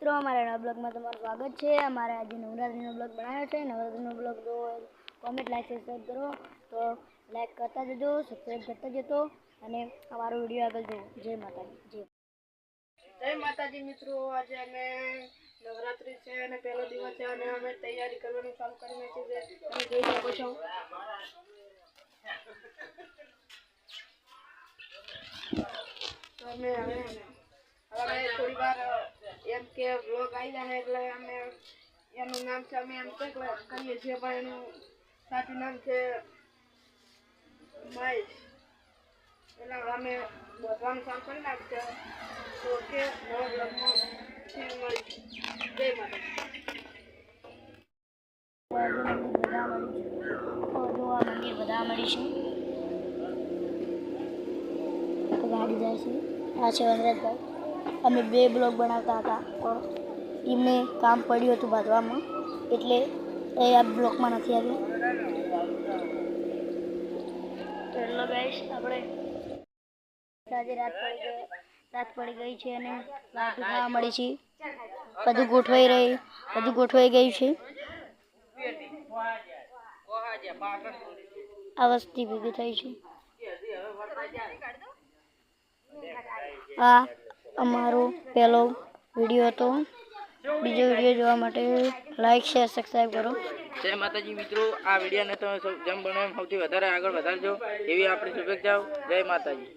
મિત્રો, અમારા નવા બ્લોગમાં તમારું સ્વાગત છે. અમારે આજે નવરાત્રીનો બ્લોગ બનાવ્યો છે. નવરાત્રીનો બ્લોગ જો કોમેન્ટ લાઈક સબસ્ક્રાઈબ કરો. તો લાઈક કરતા જજો સબસ્ક્રાઈબ કરતા જતો અને અમારો વીડિયો આગળ જુઓ. જય માતાજી. જય જય માતાજી મિત્રો, આજે અમે નવરાત્રી છે અને પહેલો દિવસ છે અને અમે તૈયારી કરવાનું ચાલુ કરી નાખી છે. તમે જોઈ શકો છો. તો અમે હવે હવે થોડી વાર એમ કે વ્લોગ આવી જાય એટલે અમે એનું નામ છે, અમે એમ કંઈક કરીએ છીએ, પણ એનું સાચું નામ છે મહેશ. એટલે અમે બોલવાનું કામ કરી નાખશે. તો કે નવા મળીશું જય માતા બધા છે છે તો ગાડી જાય છે. આ છે વનરાજભાઈ. અમે બે બ્લોગ બનાવતા હતા પણ એમને કામ પડ્યું હતું બાંધવામાં, એટલે એ આ બ્લોકમાં નથી આવ્યું. હેલો ગાઈસ, આપણે રાત પડી ગઈ, રાત પડી ગઈ છે અને રાત ખાવા મળી છે. બધું ગોઠવાઈ રહી, બધું ગોઠવાઈ ગયું છે. આ વસ્તી ભેગી થઈ છે. આ અમારો પહેલો વીડિયો હતો. બીજો વીડિયો જોવા માટે લાઈક શેર સબસ્ક્રાઈબ કરો. જય માતાજી મિત્રો આ વિડીયોને તમે સૌ જેમ બને એમ સૌથી વધારે આગળ વધારજો. એવી આપણી શુભેચ્છાઓ. જય માતાજી.